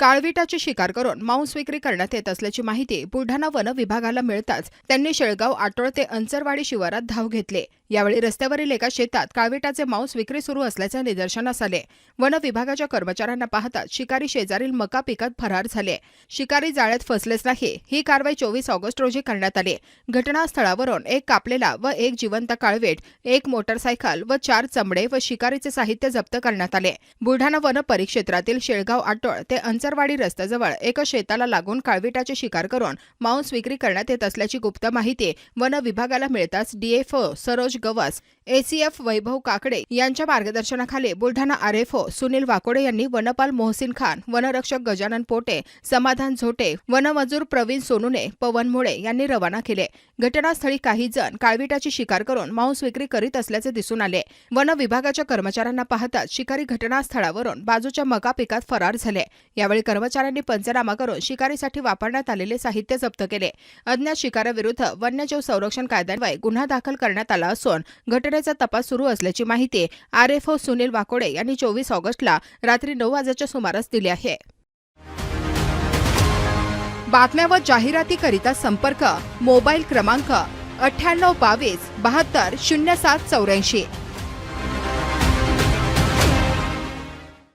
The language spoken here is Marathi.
काळविटाची शिकार करून मांस विक्री करण्यात येत असल्याची माहिती बुलढाणा वन विभागाला मिळताच त्यांनी शेळगाव आटोळ ते अंचरवाडी शिवारात धाव घेतले. यावेळी रस्त्यावरील एका शेतात काळविटाचे मांस विक्री सुरू असल्याचे निदर्शनास आले. वन विभागाच्या कर्मचाऱ्यांना पाहताच शिकारी शेजारील मका पिकात फरार झाले. शिकारी जाळ्यात फसलेच नाही ही कारवाई चोवीस ऑगस्ट रोजी करण्यात आली. घटनास्थळावरून एक कापलेला व एक जिवंत काळवेट एक मोटरसायकल व चार चमडे व शिकारीचे साहित्य जप्त करण्यात आले. बुलढाणा वन परिक्षेत्रातील शेळगाव आटोळ ते अंचरवाडी रस्त्याजवळ एका शेताला लागून काळविटाची शिकार करून मांस विक्री करण्यात येत असल्याची गुप्त माहिती वन विभागाला मिळताच डीएफओ सरोज गवस एसीएफ वैभव काकडे यांच्या मार्गदर्शनाखाली बुलढाणा आरएफओ सुनील वाकोडे यांनी वनपाल मोहसिन खान वनरक्षक गजानन पोटे समाधान झोटे वनमजूर प्रवीण सोनुने पवन मुळे यांनी रवाना केले. घटनास्थळी काही जण काळविटाची शिकार करून मांस विक्री करीत असल्याचे दिसून आले. वन विभागाच्या कर्मचाऱ्यांना पाहताच शिकारी घटनास्थळावरून बाजूच्या मका पिकात फरार झाले. यावेळी कर्मचाऱ्यांनी पंचनामा करून शिकारीसाठी वापरण्यात आलेले साहित्य जप्त केले. अज्ञात शिकाऱ्याविरुद्ध वन्यजीव संरक्षण कायद्यान्वये गुन्हा दाखल करण्यात आला असून घटनेचा तपास सुरू असल्याची माहिती आरएफओ सुनील वाकोडे यांनी चोवीस ऑगस्टला रात्री नऊ वाजेच्या सुमारास दिली आहे. बातम्या व जाहिरातीकरिता संपर्क मोबाईल क्रमांक अठ्ठ्याण्णव बावीस बहात्तर शून्य सात चौऱ्याऐंशी.